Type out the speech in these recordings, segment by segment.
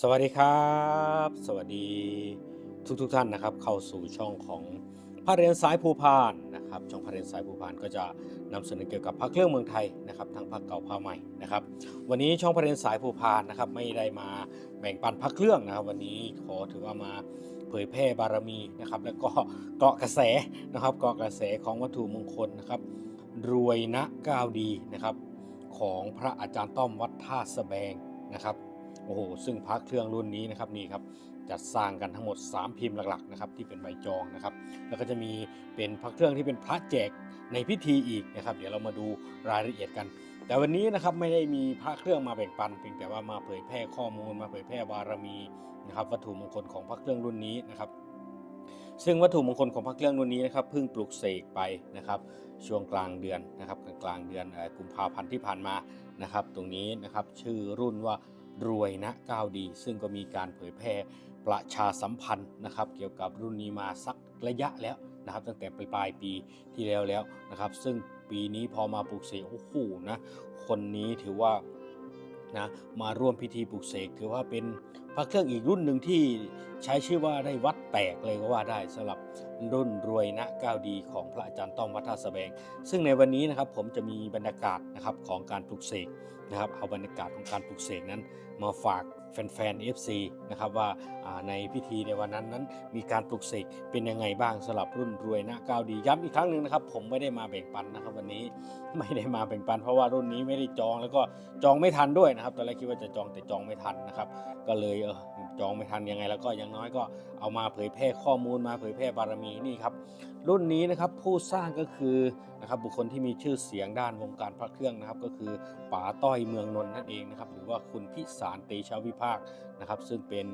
สวัสดีครับ สวัสดีทุกทท่านนะครับ เข้าสู่ช่องของพระเรียนสายภูพานนะครับช่องพระเรียนสายภูพานก็จะนำเสนอเกี่ยวกับพระเครื่องเมืองไทยนะครับทั้งพระเก่าพระใหม่นะครับ วันนี้ช่องพระเรียนสายภูพานนะครับไม่ได้มาแบ่งปันพระเครื่องนะครับ วันนี้ขอถือว่ามาเผยแพร่บารมีนะครับ แล้วก็เกาะกระแสนะครับเกาะกระแสของวัตถุมงคลนะครับ รวยนะก้าวดีนะครับ ของพระอาจารย์ต้อมวัดท่าสแบงนะครับ โอ้โหซึ่งพระเครื่องรุ่นนี้นะครับนี่ครับจัดสร้างกันทั้งหมด 3 พิมพ์หลักๆนะครับที่เป็นใบจองนะครับ แล้วก็จะมีเป็นพระเครื่องที่เป็นพระแจกในพิธีอีกนะครับ เดี๋ยวเรามาดูรายละเอียดกัน แต่วันนี้นะครับไม่ได้มีพระเครื่องมาแบ่งปันเพียงแต่ว่ามาเผยแพร่ข้อมูล มาเผยแพร่บารมีนะครับวัตถุมงคลของพระเครื่องรุ่นนี้นะครับซึ่งวัตถุมงคลของพระเครื่องรุ่นนี้นะครับเพิ่งปลูกเสกไปนะครับ ช่วงกลางเดือนนะครับกลางเดือนกุมภาพันธ์ที่ผ่านมานะครับ ตรงนี้นะครับชื่อรุ่นว่า รวยนะก้าวดี ซึ่งก็มีการเผยแพร่ประชาสัมพันธ์นะครับ เกี่ยวกับรุ่นนี้มาสักระยะแล้วนะครับ ตั้งแต่ปลายปีที่แล้วแล้วนะครับ ซึ่งปีนี้พอมาปลูกเสกโอ้โหนะคนนี้ถือว่า นะมาร่วมพิธีปลุกเสกถือว่าเป็นพระเครื่องอีกรุ่นหนึ่งที่ใช้ชื่อว่าได้วัดแตกเลยก็ว่าได้สำหรับรุ่นรวยนะก้าวดีของพระอาจารย์ต้องวัดท่าสแบง ซึ่งในวันนี้นะครับผมจะมีบรรยากาศนะครับของการปลุกเสกนะครับเอาบรรยากาศของการปลุกเสกนั้นมาฝากแฟนๆ FC นะครับว่าในพิธีในวันนั้นนั้น มีการปลุกเสกเป็นยังไงบ้างสำหรับรุ่นรวยนะก้าวดีย้ำอีกครั้งหนึ่งนะครับ ผมไม่ได้มาแบ่งปันนะครับ วันนี้ไม่ได้มาแบ่งปัน เพราะว่ารุ่นนี้ไม่ได้จองแล้วก็จองไม่ทันด้วยนะครับตอนแรกคิดว่าจะจองแต่จองไม่ทันนะครับก็เลยเออจองไม่ทันยังไงแล้วก็อยังน้อยก็เอามาเผยแพร่ข้อมูลมาเผยแพร่บารมีนี่ครับ รุ่นนี้นะครับผู้สร้างก็คือนะครับบุคคลที่มีชื่อเสียงด้านวงการพระเครื่องนะครับ ก็คือป๋าต้อยเมืองนนท์นั่นเองนะครับหรือว่าคุณพิสารเตชะวิภาคนะครับ ซึ่งเป็น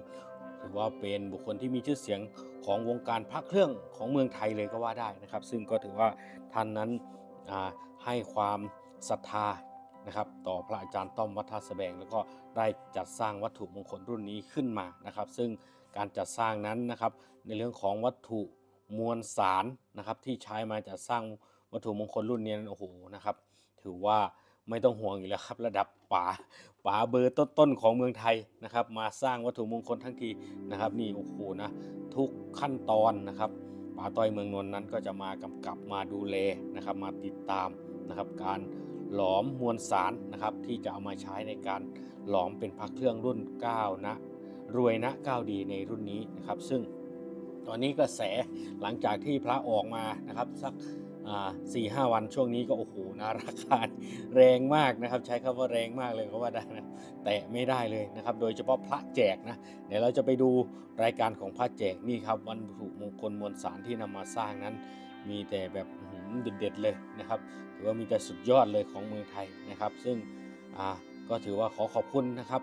ถือว่าเป็นบุคคลที่มีชื่อเสียงของวงการพระเครื่องของเมืองไทยเลยก็ว่าได้นะครับ ซึ่งก็ถือว่าท่านนั้นให้ความศรัทธานะครับต่อพระอาจารย์ต้อมวัดท่าสะแบงแล้วก็ได้จัดสร้างวัตถุมงคลรุ่นนี้ขึ้นมานะครับ ซึ่งการจัดสร้างนั้นนะครับในเรื่องของวัตถุ มวลสารนะครับที่ใช้มาจัดสร้างวัตถุมงคลรุ่นนี้นโอ้โหนะครับ ถือว่าไม่ต้องห่วงอยู่แล้วครับ ระดับป๋าป๋าเบอร์ต้นๆของเมืองไทยนะครับ มาสร้างวัตถุมงคลทั้งทีนะครับ นี่โอ้โหนะทุกขั้นตอนนะครับป๋าต้อยเมืองนนท์นั้นก็จะมากำกับมาดูแลนะครับ มาติดตามนะครับ การหลอมมวลสารนะครับที่จะเอามาใช้ในการหลอมเป็นพระเครื่องรุ่น9นะรวยนะก้าดีในรุ่นนี้นะครับ ซึ่ง ตอนนี้กระแสหลังจากที่พระออกมานะครับสักสี่ห้าวันช่วงนี้ก็โอ้โหนะราคาแรงมากนะครับ ใช้คำว่าแรงมากเลยก็ว่าได้นะแตะไม่ได้เลยนะครับ โดยเฉพาะพระแจกนะเดี๋ยวเราจะไปดูรายการของพระแจกนี่ครับวันถุมงคลมวลสารที่นำมาสร้างนั้น มีแต่แบบเด็ดๆเลยนะครับถือว่ามีแต่สุดยอดเลยของเมืองไทยนะครับ ซึ่งก็ถือว่าขอขอบคุณนะครับ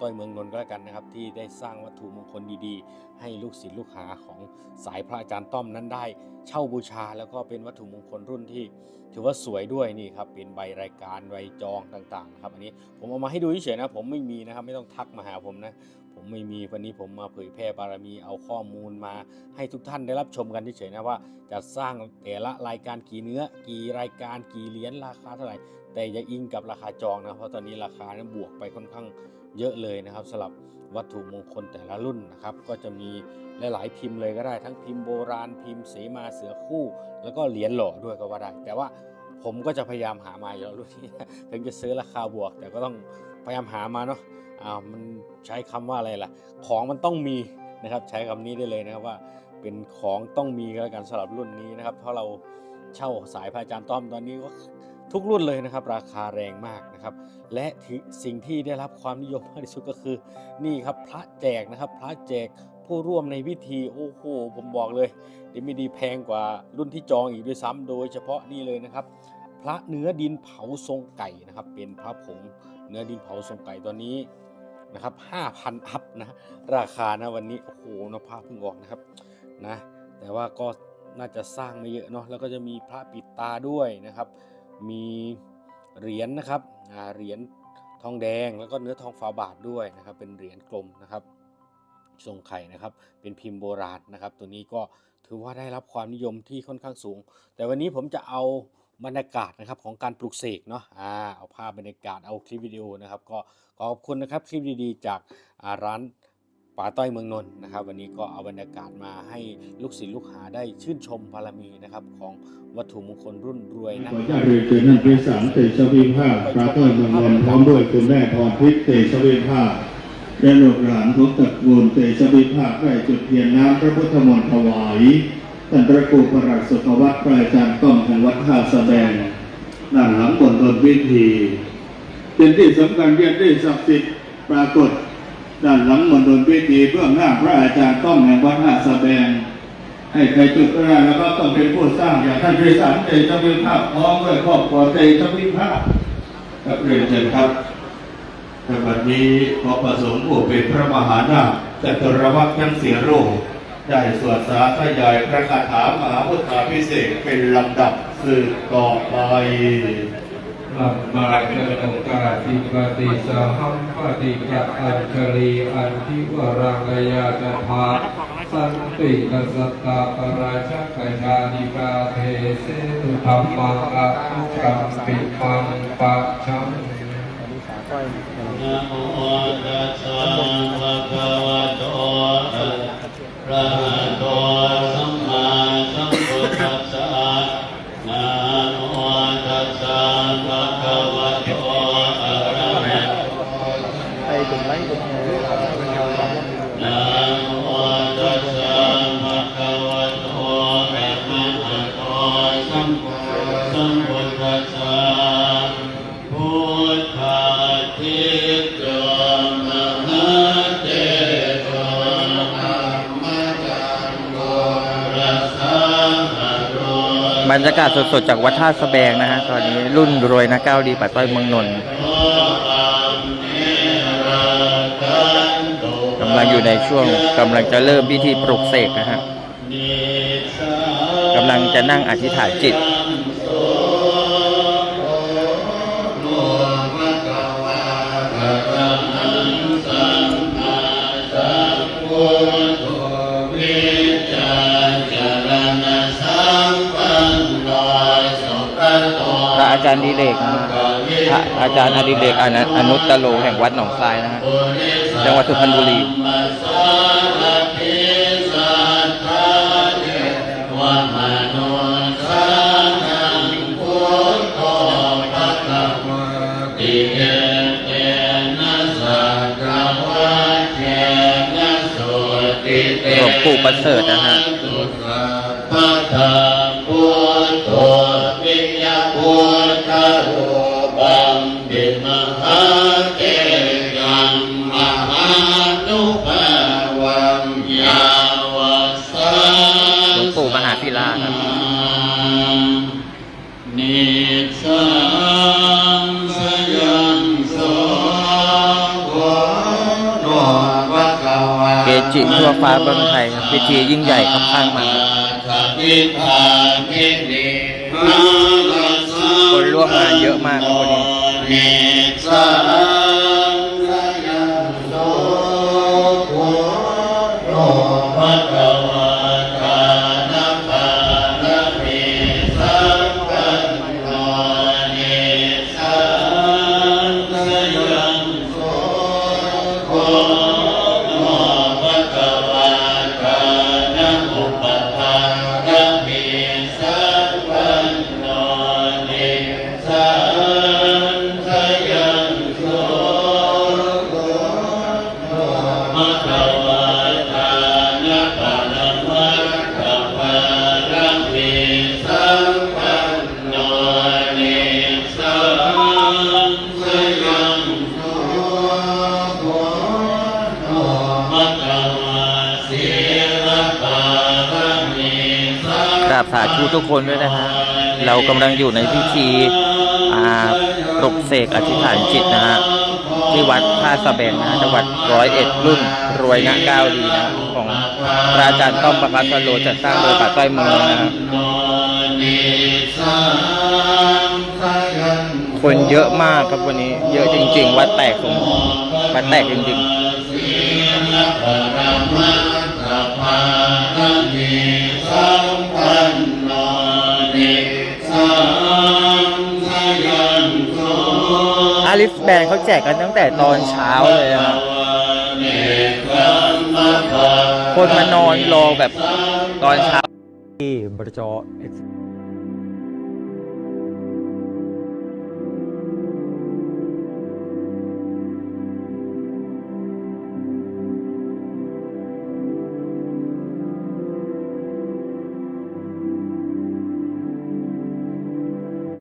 ต้อยเมืองนนท์ก็แล้วกันนะครับ ที่ได้สร้างวัตถุมงคลดีๆ ให้ลูกศิษย์ลูกหาของสายพระอาจารย์ต้อมนั้นได้ เช่าบูชาแล้วก็เป็นวัตถุมงคลรุ่นที่ ถือว่าสวยด้วยนี่ครับเป็นใบรายการใบจองต่างๆนะครับอันนี้ผมเอามาให้ดูเฉยๆนะผมไม่มีนะครับไม่ต้องทักมาหาผมนะ ผมไม่มีวันนี้ผมมาเผยแพร่บารมีเอาข้อมูลมาให้ทุกท่านได้รับชมกันเฉยๆนะว่า จะสร้างแต่ละรายการกี่เนื้อ กี่รายการกี่เหรียญราคาเท่าไหร่ แต่อย่าอิงกับราคาจองนะเพราะตอนนี้ราคานั้นบวกไปค่อนข้างเยอะเลยนะครับสำหรับวัตถุมงคลแต่ละรุ่นนะครับก็จะมีหลายๆพิมพ์เลยก็ได้ทั้งพิมพ์โบราณพิมพ์เสมาเสือคู่ แล้วก็เหรียญหล่อด้วยก็ว่าได้ แต่ว่า ผมก็จะพยายามหามาอยู่แล้วรุ่นนี้ ถึงจะซื้อราคาบวก แต่ก็ต้องพยายามหามาเนาะอ่ามันใช้คำว่าอะไรล่ะ ของมันต้องมีนะครับ ใช้คำนี้ได้เลยนะครับว่าเป็นของต้องมีก็แล้วกันสำหรับรุ่นนี้นะครับเพราะเราเช่าสายพระอาจารย์ต้อมตอนนี้ก็ทุกรุ่นเลยนะครับ ราคาแรงมากนะครับ และสิ่งที่ได้รับความนิยมมากที่สุดก็คือ นี่ครับพระแจกนะครับ พระแจกผู้ร่วมในพิธีโอ้โหผมบอกเลยดีไม่ดีแพงกว่ารุ่นที่จองอีกด้วยซ้ำโดยเฉพาะนี่เลยนะครับ พระเนื้อดินเผาทรงไก่นะครับ เป็นพระผงเนื้อดินเผาทรงไก่ตอนนี้นะครับ5,000อัพนะราคานะวันนี้โอ้โหนะพระเพิ่งออกนะครับนะแต่ว่าก็น่าจะสร้างไม่เยอะเนาะแล้วก็จะมีพระปิดตาด้วยนะครับ มีเหรียญนะครับเหรียญทองแดงแล้วก็เนื้อทองฝาบาทด้วยนะครับ เป็นเหรียญกลมนะครับทรงไข่นะครับ เป็นพิมพ์โบราณนะครับ ตัวนี้ก็ถือว่าได้รับความนิยมที่ค่อนข้างสูง แต่วันนี้ผมจะเอา บรรยากาศนะครับของการปลุกเสกเนาะอ่าเอาภาพบรรยากาศเอาคลิปวิดีโอนะครับ ก็ขอขอบคุณนะครับคลิปดีๆ จากอ่าร้านป่าต้อยเมืองนนท์นะครับ วันนี้ก็เอาบรรยากาศมาให้ลูกศิษย์ลูกหาได้ชื่นชมบารมีนะครับ ของวัตถุมงคลรุ่นรวยนะขออนุญาตเรียนเชิญท่านพิสารเตชะวิภาคพระต้อยเมืองนนท์พร้อมด้วยคุณแม่พรพิษเตชะวิภาคและลูกหลานทุกตระกูลเตชะวิภาคได้จุดเทียนน้ำพระพุทธมนต์ถวาย ท่านพระครูประหลัดสุขวัฒน์พระอาจารย์ก้องแห่งวัดท่าสะแบงด้านหลังบนต้นพิธีเป็นที่สำคัญเรียนได้ศักดิ์สิทธิ์ปรากฏด้านหลังมณฑลพิธีเบื้อหน้าพระอาจารย์ก้องแห่งวัดท่าสะแบงให้ใครจุดก็ได้แล้วก็ต้องเป็นผู้สร้างอย่างท่านพิสารเตชวิภาคพร้อมด้วยครอบครัวเตชวิภาคครับเรียนเชิญครับในวันนี้ขอประสงค์ผู้เป็นพระมหานาคจตุรวัตรทั้งเสี่รูป ได้สวดสาธยายพระคาถามหาพุทธาพิเศษเป็นลำดับสืบต่อไปลัมมาเจโนกาติปฏิสหัมปฏิกัจอัญชลีอันทิวรังกยาจะพาสันติกัสตตาปราชกชานิกาเทเสตุธรรมังอะทุกัมปิมังปะชังนะโมตัสสะภะคะวะ บรรยากาศสดๆจากวัดท่าสะแบงนะฮะตอนนี้รุ่นรวยนะก้าวดีปัดต้อยเมืองนนท์ำลังอยู่ในช่วงกำลังจะเริ่มพิธีปลุกเสกนะฮะกำลังจะนั่งอธิษฐานจิตพระอาจารย์ดิเรกนะ ระอาจารย์อดิเรกอนอนุตโลแห่งวัดหนองทรายนะฮะจังหวัดสุพรรณบุรีหลวงปู่ประเสริฐนะฮะตุสัพพะทาพุทโธวิญญาพุทธรูปั จิทั่วฟ้าเมืองไทยครับพิธียิ่งใหญ่ครับข้างมาคนร่วมงานเยอะมากครับวันนี้ ระมิสัมกราบสาธุทุกคนด้วยนะฮะ เรากำลังอยู่ในพิธีอ่าปลุกเสกอธิษฐานจิตนะฮะ ที่วัดท่าสะแบงนะจังหวัดร้อยเอ็ดรุ่นรวยนะก้าวดีนะของพระอาจารย์ต้อมประพัฒโลจัดสร้างโดยป่าต้อยเมืองนะฮะคนเยอะมากครับวันนี้ เยอะจริง ๆ วัดแตกสมวัดแตกจริงสั ฟิสแบนเขาแจกกันตั้งแต่ตอนเช้าเลยอะคนมานอนรอแบบตอนเช้าที่บรจอ